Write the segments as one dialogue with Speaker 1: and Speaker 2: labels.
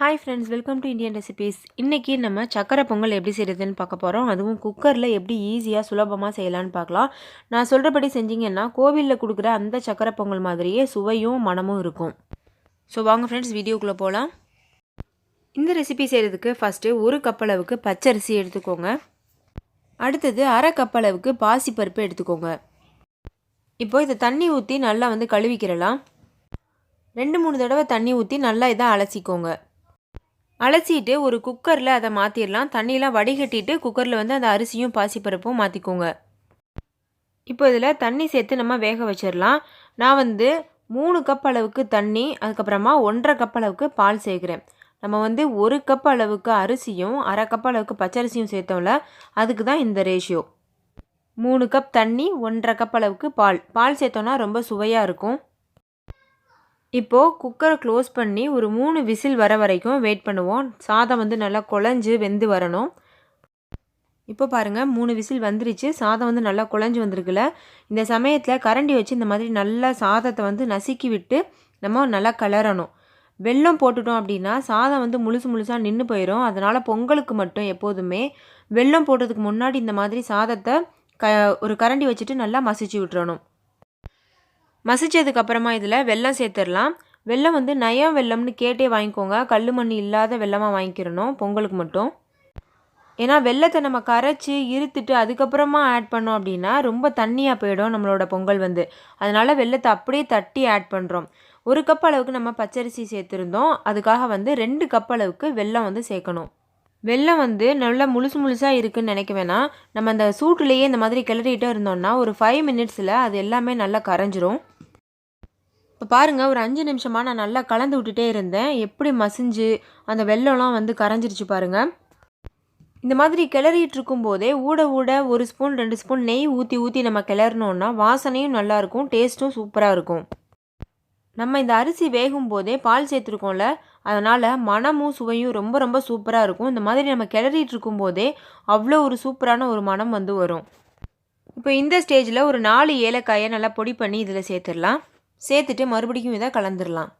Speaker 1: Hi friends welcome to Indian recipes இன்றைக்கி நம்ம சக்கரை பொங்கல் எப்படி செய்கிறதுன்னு பார்க்க போகிறோம் அதுவும் குக்கரில் எப்படி ஈஸியாக சுலபமாக செய்யலான்னு பார்க்கலாம். நான் சொல்கிறபடி செஞ்சிங்கன்னா கோவிலில் கொடுக்குற அந்த சக்கரை பொங்கல் மாதிரியே சுவையும் மனமும் இருக்கும். ஸோ வாங்க ஃப்ரெண்ட்ஸ் வீடியோக்குள்ளே போகலாம் இந்த ரெசிபி செய்கிறதுக்கு ஃபஸ்ட்டு ஒரு கப் அளவுக்கு பச்சரிசி எடுத்துக்கோங்க. அடுத்தது அரை கப் அளவுக்கு பாசிப்பருப்பு எடுத்துக்கோங்க. இப்போது இதை தண்ணி ஊற்றி நல்லா வந்து கழுவிக்கிறலாம். ரெண்டு மூணு தடவை தண்ணி ஊற்றி நல்லா இதை அலசிக்கோங்க. அலசிட்டு ஒரு குக்கரில் அதை மாற்றிடலாம் தண்ணியெலாம் வடிகட்டிட்டு குக்கரில் வந்து அந்த அரிசியும் பாசிப்பருப்பும் மாற்றிக்கோங்க இப்போ இதில் தண்ணி சேர்த்து நம்ம வேக வச்சிடலாம் நான் வந்து மூணு கப் அளவுக்கு தண்ணி அதுக்கப்புறமா ஒன்றரை கப் அளவுக்கு பால் சேர்க்குறேன். நம்ம வந்து ஒரு கப் அளவுக்கு அரிசியும் அரை கப் அளவுக்கு பச்சரிசியும் சேர்த்தோம்ல அதுக்கு தான் இந்த ரேஷியோ மூணு கப் தண்ணி ஒன்றரை கப் அளவுக்கு பால். பால் சேர்த்தோன்னா ரொம்ப சுவையாக இருக்கும். இப்போது குக்கரை க்ளோஸ் பண்ணி ஒரு மூணு விசில் வர வரைக்கும் வெயிட் பண்ணுவோம். சாதம் வந்து நல்லா குழஞ்சு வெந்து வரணும். இப்போ பாருங்கள் மூணு விசில் வந்துருச்சு. சாதம் வந்து நல்லா குழஞ்சி வந்திருக்குல்ல இந்த சமயத்தில் கரண்டி வச்சு இந்த மாதிரி நல்லா சாதத்தை வந்து நசுக்கி விட்டு நம்ம நல்லா கலரணும் வெல்லம் போட்டுட்டோம் அப்படின்னா சாதம் வந்து முழுசு முழுசாக நின்று போயிடும் அதனால் பொங்கலுக்கு மட்டும் எப்போதுமே வெல்லம் போட்டதுக்கு முன்னாடி இந்த மாதிரி சாதத்தை க ஒரு கரண்டி வச்சுட்டு நல்லா மசிச்சு விட்டுறணும். மசித்ததுக்கப்புறமா இதில் வெல்லம் சேர்த்துடலாம். வெல்லம் வந்து நயம் வெல்லம்னு கேட்டே வாங்கிக்கோங்க. கல் மண் இல்லாத வெள்ளமாக வாங்கிக்கிறணும் பொங்கலுக்கு மட்டும். ஏன்னா வெள்ளத்தை நம்ம கரைச்சி இருத்துட்டு அதுக்கப்புறமா ஆட் பண்ணோம் அப்படின்னா ரொம்ப தண்ணியாக போயிடும் நம்மளோட பொங்கல் வந்து. அதனால் வெள்ளத்தை அப்படியே தட்டி ஆட் பண்ணுறோம் ஒரு கப் அளவுக்கு நம்ம பச்சரிசி சேர்த்துருந்தோம். அதுக்காக வந்து ரெண்டு கப் அளவுக்கு வெல்லம் வந்து சேர்க்கணும். வெள்ளம் வந்து நல்லா முழுசு முழுசாக இருக்குதுன்னு நினைக்க வேணாம். நம்ம அந்த சூட்டுலேயே இந்த மாதிரி கிளறிட்டே இருந்தோம்னா ஒரு ஃபைவ் மினிட்ஸில் அது எல்லாமே நல்லா கரைஞ்சிரும். இப்போ பாருங்கள் ஒரு அஞ்சு நிமிஷமாக நான் நல்லா கலந்து விட்டுட்டே இருந்தேன். எப்படி மசிஞ்சு அந்த வெள்ளம்லாம் வந்து கரைஞ்சிருச்சு பாருங்கள் இந்த மாதிரி கிளறிட்டு இருக்கும்போதே ஊட ஊட ஒரு ஸ்பூன் ரெண்டு ஸ்பூன் நெய் ஊற்றி ஊற்றி நம்ம கிளறினோன்னா வாசனையும் நல்லாயிருக்கும் டேஸ்ட்டும் சூப்பராக இருக்கும். நம்ம இந்த அரிசி வேகும் போதே பால் சேர்த்துருக்கோம்ல அதனால் மனமும் சுவையும் ரொம்ப ரொம்ப சூப்பராக இருக்கும். இந்த மாதிரி நம்ம கிளறிட்டு இருக்கும்போதே அவ்வளோ ஒரு சூப்பரான ஒரு மனம் வந்து வரும். இப்போ இந்த ஸ்டேஜில் ஒரு நாலு ஏலக்காயை நல்லா பொடி பண்ணி இதில் சேர்த்துடலாம். சேர்த்துட்டு மறுபடியும் இதை கலந்துடலாம்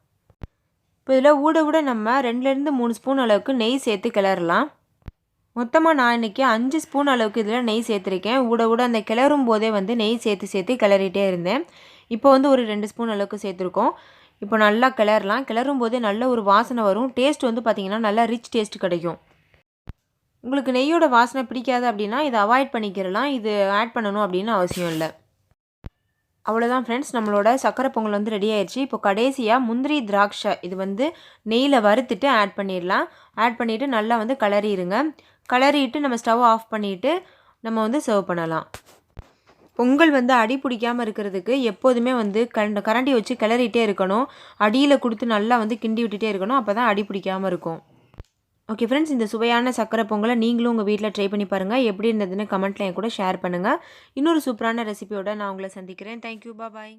Speaker 1: இப்போ இதில் ஊட ஊட நம்ம ரெண்டுலேருந்து மூணு ஸ்பூன் அளவுக்கு நெய் சேர்த்து கிளறலாம். மொத்தமாக நான் இன்றைக்கி அஞ்சு ஸ்பூன் அளவுக்கு இதில் நெய் சேர்த்துருக்கேன். ஊட ஊட அந்த கிளறும் போதே வந்து நெய் சேர்த்து சேர்த்து கிளறிட்டே இருந்தேன். இப்போ வந்து ஒரு ரெண்டு ஸ்பூன் அளவுக்கு சேர்த்துருக்கோம். இப்போ நல்லா கிளறலாம். கிளறும் போதே நல்ல ஒரு வாசனை வரும். டேஸ்ட் வந்து பார்த்திங்கன்னா நல்லா ரிச் டேஸ்ட் கிடைக்கும். உங்களுக்கு நெய்யோட வாசனை பிடிக்காது அப்படின்னா இதை அவாய்ட் பண்ணிக்கிறலாம். இது ஆட் பண்ணணும் அப்படின்னு அவசியம் இல்லை. அவ்வளோதான் ஃப்ரெண்ட்ஸ் நம்மளோட சக்கரை பொங்கல் வந்து ரெடி ஆயிடுச்சு இப்போ கடைசியாக முந்திரி திராட்சை இது வந்து நெய்யில் வறுத்துட்டு ஆட் பண்ணிடலாம். ஆட் பண்ணிவிட்டு நல்லா வந்து கலரிடுங்க கலரிட்டு நம்ம ஸ்டவ் ஆஃப் பண்ணிவிட்டு நம்ம வந்து சர்வ் பண்ணலாம். பொங்கல் வந்து அடி பிடிக்காமல் இருக்கிறதுக்கு எப்போதுமே வந்து கண் கரண்டி வச்சு கிளறிட்டே இருக்கணும். அடியில் கொடுத்து நல்லா வந்து கிண்டி விட்டுட்டே இருக்கணும். அப்போ தான் அடி பிடிக்காமல் இருக்கும். ஓகே ஃப்ரெண்ட்ஸ் இந்த சுவையான சக்கரை பொங்கலை நீங்களும் உங்கள் வீட்டில் ட்ரை பண்ணி பாருங்கள் எப்படி இருந்ததுன்னு கமெண்ட்டில் என் கூட ஷேர் பண்ணுங்கள் இன்னொரு சூப்பரான ரெசிபியோட நான் உங்களை சந்திக்கிறேன். Thank you bye